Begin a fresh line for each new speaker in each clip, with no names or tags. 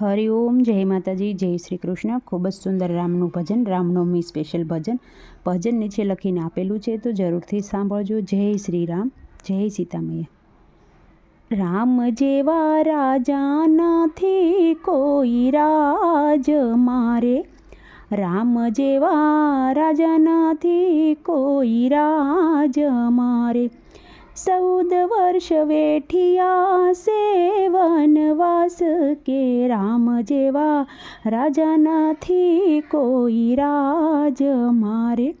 હરિઓમ જય માતાજી, જય શ્રી કૃષ્ણ. ખૂબ જ સુંદર રામનું ભજન, રામનવમી સ્પેશિયલ ભજન. ભજન નીચે લખીને આપેલું છે, તો જરૂરથી સાંભળજો. જય શ્રી રામ, જય સીતામૈયા રામ જેવા રાજા નથી કોઈ રાજ મારે. રામ જેવા રાજા નથી કોઈ રાજ મારે. ચૌદ વર્ષ વેઠિયા સેવનવાસ કે રામ જેવા રાજા નથી કોઈ રાજ મારે.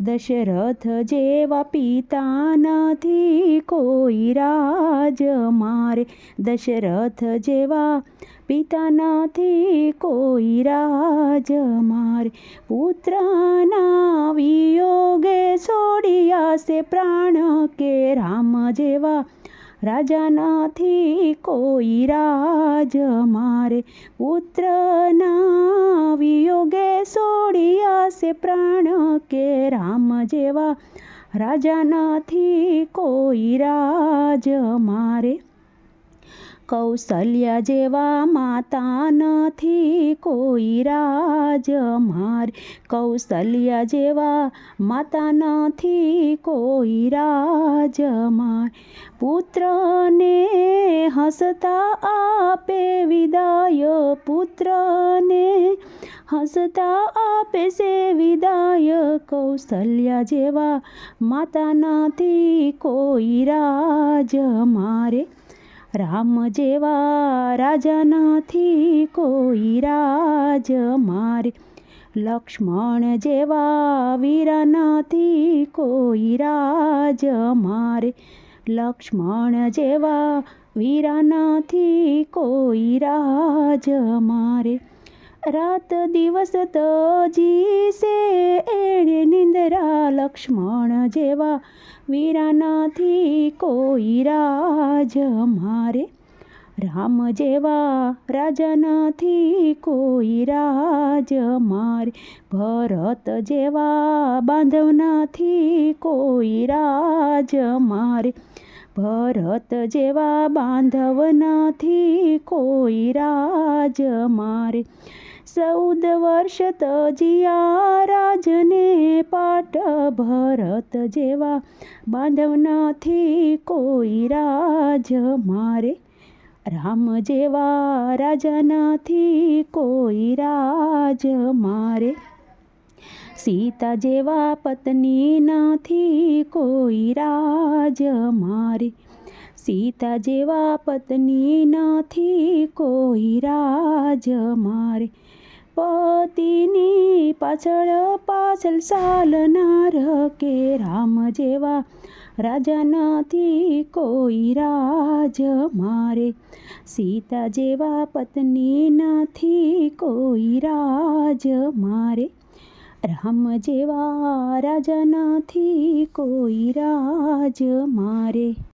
દશરથ જેવા પિતા નથી કોઈ રાજ મારે. દશરથ જેવા પિતા નથી કોઈ રાજ મારે. પુત્રના વિયોગે છે પ્રાણ કે રામ જેવા? રાજા નથી કોઈ રાજ મારે. પુત્રના વિયોગે છોડ્યા છે પ્રાણ કે રામ જેવા? રાજા નથી કોઈ રાજ મારે. કૌશલ્યા જેવા માતા નથી કોઈ રાજ મારે. કૌશલ્યા જેવા માતા નથી કોઈ રાજ મારે. પુત્રને હસતા આપે વિદાય, પુત્રને હસતા આપે છે વિદાય. કૌશલ્યા જેવા માતા નથી કોઈ રાજ મારે. રામ જેવા રાજા નથી કોઈ રાજ મારે. લક્ષ્મણ જેવા વીર નથી કોઈ રાજ મારે. લક્ષ્મણ જેવા વીર નથી કોઈ રાજ મારે. રાત દિવસ તજી સે એણે નિંદરા લક્ષ્મણ જેવા વીરા નથી કોઈ રાજ મારે. રામ જેવા રાજા નથી કોઈ રાજ મારે. ભરત જેવા બાંધવ નથી કોઈ રાજ મારે. ભરત જેવા બાંધવ નથી કોઈ રાજ મારે. ચૌદ વર્ષ તજિયા રાજને પાટ ભરત જેવા બાંધવ નથી કોઈ રાજ મારે. રામ જેવા રાજા નથી કોઈ રાજ મારે. સીતા જેવા પત્ની નથી કોઈ રાજ મારે. સીતા જેવા પત્ની નથી કોઈ રાજ મારે. પતિની પાછળ પાછળ ચાલનાર કે રામ જેવા રાજા નથી કોઈ રાજ મારે. સીતા જેવા પત્ની નથી કોઈ રાજ મારે. રામ જેવા રાજા નથી કોઈ રાજ મારે.